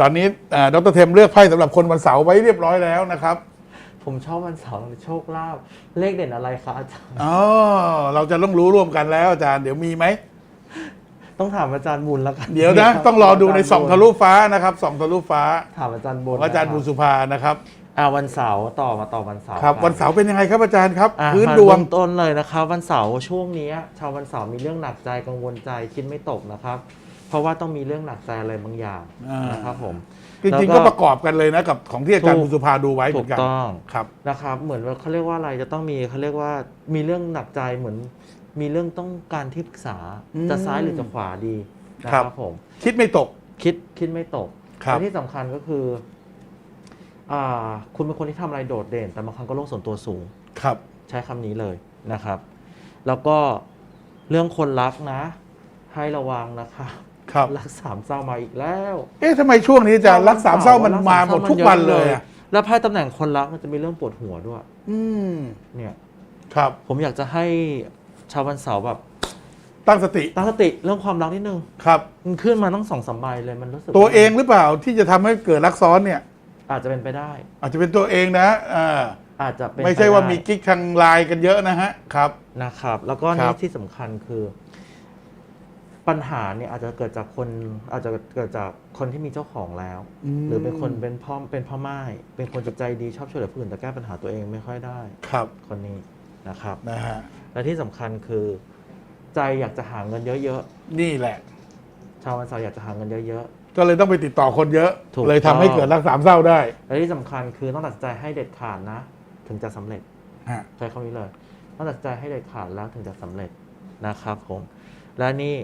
ตอนนี้อ่าดรเทมเลือกไพ่สำหรับคนวันเสาร์ไว้เรียบร้อยแล้วนะครับ ผมชอบวันเสาร์โชคลาภเลขเด่นอะไรคะอาจารย์อ๋อเราจะต้องรู้ร่วมกันแล้วอาจารย์เดี๋ยวมีไหม ต้องถามอาจารย์บุญแล้วกันเดี๋ยวนะ ต้องรอดูในส่องทะลุฟ้านะครับส่องทะลุฟ้า ถามอาจารย์บุญของอาจารย์บุญสุภานะครับอ่าวันเสาร์ต่อมาต่อวันเสาร์ครับกัวันเสาร์เป็นยังไงครับอาจารย์ครับอะพื้นมาดวงเริ่มต้นเลยนะครับ วันเสาร์ช่วงนี้ชาววันเสาร์มีเรื่องหนักใจกังวลใจคิดไม่ตกนะครับ เพราะว่าต้องมีเรื่องหนักใจอะไรบางอย่างอ่าน นะครับผม จริงๆแล้วก็ก็ประกอบกันเลยนะกับของที่อาจารย์ถูกบุญสุภาดูไว้เหมืถูอกนกันต้องครับ นะครับ เหมือนว่าเขาเรียกว่าอะไรจะต้องมีเขาเรียกว่ามีเรื่องหนักใจเหมือน มีเรื่องต้องการที่ปรึกษาอืมจะซ้ายหรือจะขวาดีนะคครัรับ บผม คิดไม่ตก คิดคิดไม่ตกครับ และที่สำคัญก็คืออ่าคุณเป็นคนที่ทำอะไรโดดเด่น แต่บางครั้งก็โลกส่วนตัวสูง ครับ ใช้คำนี้เลยนะครับ แล้วก็เรื่องคนรักนะ ให้ระวังนะครับ ครับ รักสามเศร้ามาอีกแล้ว เอ๊ะทำไมช่วงนี้อาจารย์รักสามเศร้ามันมาหมดทุกวันเลยอะแล้วไพ่ตำแหน่งคนรักมันจะมีเรื่องปวดหัวด้วย อืมเนี่ยครับ ผมอยากจะให้ชาววันเสาร์แบบตั้งสติตั้งสติเรื่องความรักนิดนึงครับ มันขึ้นมาต้องสองสามใบเลยมันรู้สึกตัวเองหรือเปล่าที่จะทำให้เกิดรักซ้อนเนี่ย อาจจะเป็นไปได้ อาจจะเป็นตัวเองนะอ่าอาจจะเป็นไม่ใช่ว่าปด้มีกิ๊กทางไลน์กันเยอะนะฮะครับ นะครับ แล้วก็ครันี่บ ที่สำคัญคือ ปัญหาเนี่ยอาจจะเกิดจากคนอาจจะเกิดจากคนที่มีเจ้าของแล้วมหรือเป็นคนเป็นพ่อเป็นพ่อไม้เป็นคนจิตใจดีชอบช่วยเหลือผู้อื่นแต่แก้ปัญหาตัวเองไม่ค่อยได้ ครับคนนี้นะครับ นะฮะและที่สำคัญคือ ใจอยากจะหาเงินเยอะนี่แหละ ๆชาววันเสาร์อยากจะหาเงินเยอะ ก็เลยต้องไปติดต่อคนเยอะ ถูกเลยทำให้ต้อง เกิดรักสามเศร้าได้ๆและที่สำคัญคือต้องตัดสินใจให้เด็ดขาดนะ ถึงจะสำเร็จ ฮะใช้คำนี้เลยต้องตัดสินใจให้เด็ดขาดแล้วถึงจะสำเร็จนะครับผม และนี่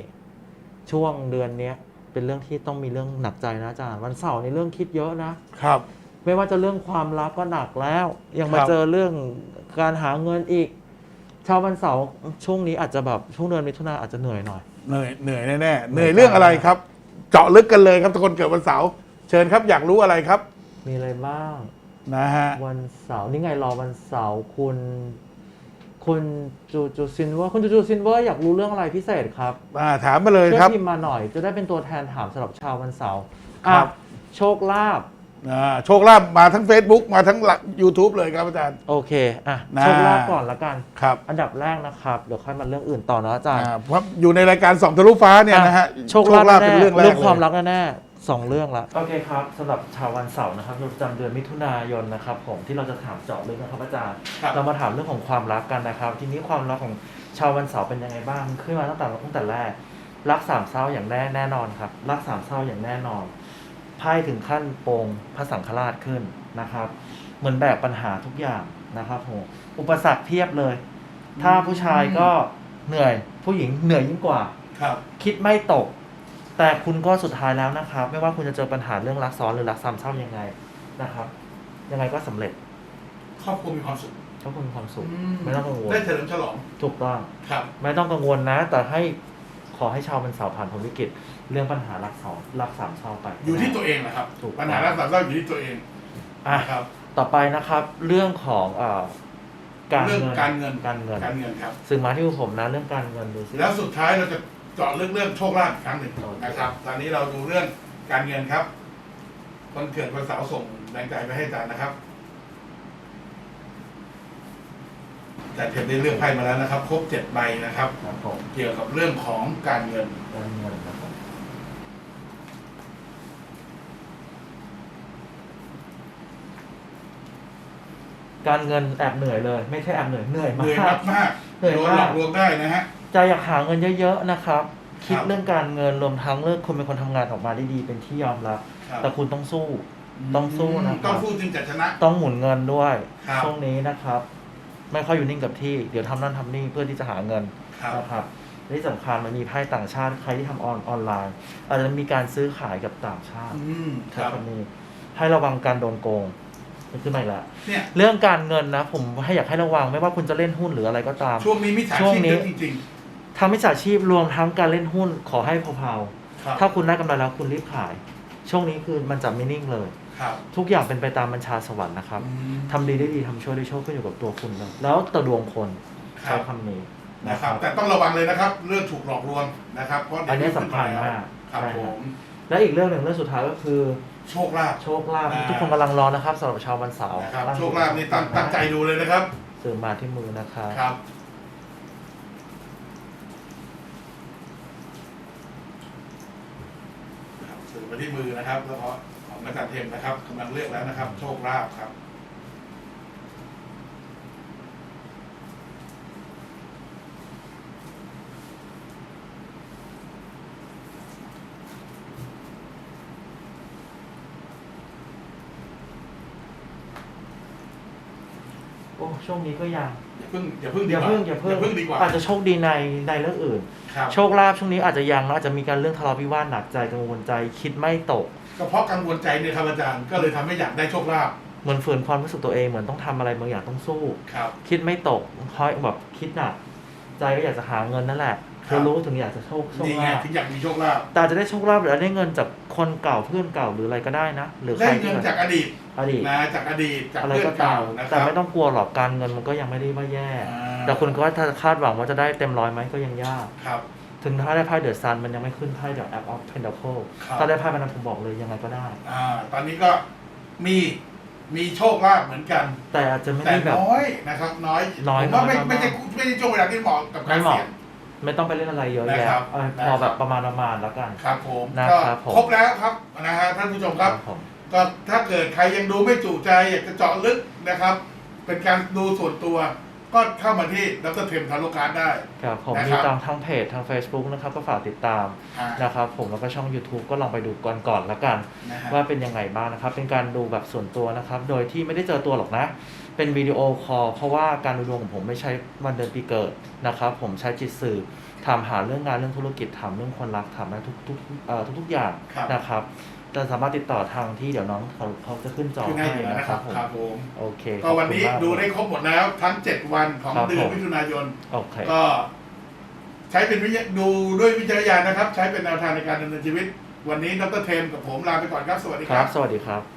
ช่วงเดือนเนี้ยเป็นเรื่องที่ต้องมีเรื่องหนักใจนะอาจารย์วันเสาร์ในเรื่องคิดเยอะนะ ครับ ไม่ว่าจะเรื่องความรักก็หนักแล้ว ยังมาครับ เจอเรื่องการหาเงินอีก ชาววันเสาร์ช่วงนี้อาจจะแบบช่วงเดือนมิถุนาอาจจะเหนื่อยหน่อย เหนื่อยเหนื่อยแน่ๆเหนื่อยเรื่องอะไรครับ เจาะลึกกันเลยครับทุกคนเกิดวันเสาร์เชิญครับอยากรู้อะไรครับมีอะไรบ้าง นะฮะวันเสาร์นี่ไงรอวันเสาร์คุณ คุณจูจูซินเวอร์คุณจูจูซินเวอร์อยากรู้เรื่องอะไรพิเศษครับอ่าถามมาเลยช่วยครับพิมพ์มาหน่อย จะได้เป็นตัวแทนถามสำหรับชาววันเสาร์ครับอะโชคลาภอ่าโชคลาภมาทั้ง Facebook มาทั้งหลัก YouTube เลยครับอาจารย์ โอเคอะนะ โชคลาภก่อนละกัน ครับอันดับแรกนะครับเดี๋ยวค่อยมาเรื่องอื่นต่อนะอาจารย์อ่าเพราะอยู่ในรายการส่องทะลุฟ้าเนี่ยนะฮะโชคลาภเป็นแน่เรื่องแรกเรื่องความเลยรักแน่ๆ สองเรื่องละ โอเคครับสำหรับชาววันเสาร์นะครับประจำเดือนมิถุนายนนะครับผมที่เราจะถามเจาะลึกนะครับอาจารย์ครับ เรามาถามเรื่องของความรักกันนะครับ ทีนี้ความรักของชาววันเสาร์เป็นยังไงบ้างขึ้นมาตั้งแต่ตั้งแต่แรก รักสามเศร้าอย่างแน่แน่นอนครับ รักสามเศร้าอย่างแน่นอนไพ่ถึงขั้นโปงพระสังฆราชขึ้นนะครับ เหมือนแบกปัญหาทุกอย่างนะครับผมอุปสรรคเพียบเลย ถ้าผู้ชายก็เหนื่อย ผู้หญิงเหนื่อยยิ่งกว่า ครับ คิดไม่ตก แต่คุณก็สุดท้ายแล้วนะครับ ไม่ว่าคุณจะเจอปัญหาเรื่องรักซ้อนหรือรักซ้ำเศร้ายังไงนะครับ ยังไงก็สำเร็จครอบครัวมีความสุขถ้าคุณมีความสุขไม่ต้องกังวลได้เฉลิมฉลองถูกต้องครับ ไม่ต้องกังวลนะ แต่ให้ขอให้ชาวเป็นเสาผ่านพ้นวิกฤตเรื่องปัญหารักสองรักสามเศร้าไป อยู่ที่ตัวเองนะครับถูกปัญหารักสามเศร้าอยู่ที่ตัวเองอะนะครับ ต่อไปนะครับ เรื่องของเอ่อการเรื่องเงินการเงินการเงินการเงินครับ ซึ่งมาที่ผมนะเรื่องการเงินดูสิแล้วสุดท้ายเราจะ เจาะลึกเรื่องโชคลาภอีกครั้งหนึ่งโอเคนะครับ ตอนนี้เราดูเรื่องการเงินครับคนเกิดวันเสาร์ส่งแรงใจไปให้อาจารย์นะครับแต่เทปได้เลือกไพ่มาแล้วนะครับ ครบเจ็ดใบนะครับ ครับผมเกี่ยวกับเรื่องของการเงิน การเงินครับผมการเงินแอบเหนื่อยเลย ไม่ใช่แอบเหนื่อยเหนื่อยเหมานื่อยก มากมากเหนื่อยโดนมากหลอกลวงได้นะฮะ ใจอยากหาเงินเยอะๆนะครับ คิดครับเรื่องการเงินรวมทั้งเรื่องคุณเป็นคนทำงานออกมาได้ดีเป็นที่ยอมรับ ครับแต่คุณต้องสู้ ต้องสู้นะครับต้องสู้จึงจะชนะ ต้องหมุนเงินด้วยครับ ช่วงนี้นะครับ ไม่ค่อยอยู่นิ่งกับที่ เดี๋ยวทำนั่นทำนี่เพื่อที่จะหาเงินครับ นะครับและที่สำคัญมันมีไพ่ต่างชาติใครที่ทำออนออนไลน์ อาจจะมีการซื้อขายกับต่างชาติอืมคครัรับบนี้ให้ระวังการโดนโกงมันขึ้นมาอีกแล้วเนี่ย เรื่องการเงินนะ ผมให้อยากให้ระวังไม่ว่าคุณจะเล่นหุ้นหรืออะไรก็ตาม ช่วงนี้มิจฉาช่วงชีพนี้ เยอะจริง ทำมิจฉาชีพรวมทั้งการเล่นหุ้นขอให้เผาๆครับๆถ้าคุณได้กำไรแล้วคุณรีบขาย ช่วงนี้คือมันจะไม่นิ่งเลย ครับ ทุกอย่างเป็นไปตามบัญชาสวรรค์นะครับอืม ทำดีได้ดีทำชั่วได้ชั่วขึ้นอยู่กับตัวคุณเลยแล้วแต่ดวงคนครัใช้บ คำนี้นะนะคครัรับ บ แต่ต้องระวังเลยนะครับ เรื่องถูกหลอกลวงนะครับ เพราะเดี๋ยวอันนี้สำคัญมากครับใช่ผครับมและอีกเรื่องหนึ่งเรื่องสุดท้ายก็คือ โชคลาภ โชคลาภอ่า ทุกคนกำลังรอนะครับสำหรับชาววันเสาร์นะครับโชคลาภนี่ตั้งตั้งใจดูเลยนะครับสื่อมาที่มือนะครับ ครับ ครับมาที่มือนะครับแล้วก็ของอาจารย์เทมนะครับกำลังเลือกแล้วนะครับ โชคลาภครับ โอ้ช่วงนี้ก็ยังอย่าเพิ่งอย่าเพิ่งอดีย่ากว่าเพิ่งอย่าเพิ่งอย่าเพิ่งดีกว่าอาจจะโชคดีในในเรื่องอื่น ครับโชคลาภช่วงนี้อาจจะยังนะอาจจะมีการเรื่องทะเลาะวิวาทหนักใจกังวลใจคิดไม่ตก ก็เพราะกังวลใจเนี่ยครับอาจารย์ก็เลยทำให้อยากได้โชคลาภเหมือนฝืนความรู้สึกตัวเองเหมือนต้องทำอะไรบางอย่างต้องสู้ ครับ คิดไม่ตกเพราะแบบคิดหนักใจก็อยากจะหาเงินนั่นแหละครัคืบอรู้ถึงอยากจะโชคโชคนี่ไงลาภถึงอยากมีโชคลาภแต่อาจจะได้โชคลาภหรือได้เงินจาก คนเก่าเพื่อนเก่าหรืออะไรก็ได้นะหรือใคได้รเงิที่นแบบจากอดีตอดีตนะจากอดีตจากอะไรเพื่อก็นตาเก่ามนะคแต่รับ ไม่ต้องกลัวหรอกการเงินมันก็ยังไม่ได้ว่าแย่ อ่า แต่คุณก็ว่าถ้าคาดหวังว่าจะได้เต็มร้อยไหมก็ยังยาก ครับ ถึงถ้าได้ไพ่เดอะซันมันยังไม่ขึ้นไพ่เดอะแอปออฟเพนด c เคิลครับ ถ้าได้ไพ่มันนั้นผมบอกเลยยังไงก็ได้ อ่า ตอนนี้ก็มีมีโชคลาภเหมือนกัน แต่อาจจะไม่แต่ได้แบบ น้อยนะครับ น้อยน้อยผมว่าไม่น้อยไม่ใช่มากไม่ใช่ช่วงเวลาที่เหมาะกับการไม่เหมาะเสี่ยง ไม่ต้องไปเล่นอะไรเยอะนะแยะครับเออนะพอแบบครับประมาณประมาณแล้วกัน ครับผมนะก็ครับผม ครบแล้วครับนะฮะท่านผู้ชมครับ ผมก็ถ้าเกิดใครยังดูไม่จุใจอยากจะเจาะลึกนะครับ เป็นการดูส่วนตัว ก็เข้ามาที่ดรเทมทารุการได้ ครับผมนะครับ มีตามทางเพจทาง Facebook นะครับ ก็ฝากติดตามอ่านะครับผมแล้วก็ช่อง YouTube ก็ลองไปดูก่อนก่อนแล้วกัน นะฮะว่าเป็นยังไงบ้างนะครับ เป็นการดูแบบส่วนตัวนะครับ โดยที่ไม่ได้เจอตัวหรอกนะ เป็นวิดีโอคอลเพราะว่าการดูดวงของผมไม่ใช่วันเดือนปีเกิดนะครับ ผมใช้จิตสื่อถามหาเรื่องงานเรื่องธุรกิจถามเรื่องคนรักถามได้ทุกทุกเอ่อทุกๆอย่างครับนะครับแต่สามารถติดต่อทางที่เดี๋ยวน้องเขาเขาจะขึ้นจอคือง่ายให้อยู่แล้วนะนะคครัรับบผมครับผม โอเคก็วันนี้ขอบคุณมาก ดูได้ครบหมดแล้วทั้ง 7 วันของครับเดือนผมมิถุนายน โอเค ก็ ใช้เป็นวิทยาดูด้วยวิจารณญาณนะครับ ใช้เป็นแนวทางในการดำเนินชีวิต วันนี้ดรเทมกับผมลาไปก่อนครับ สวัสดีคครัรับ บ สวัสดีครับ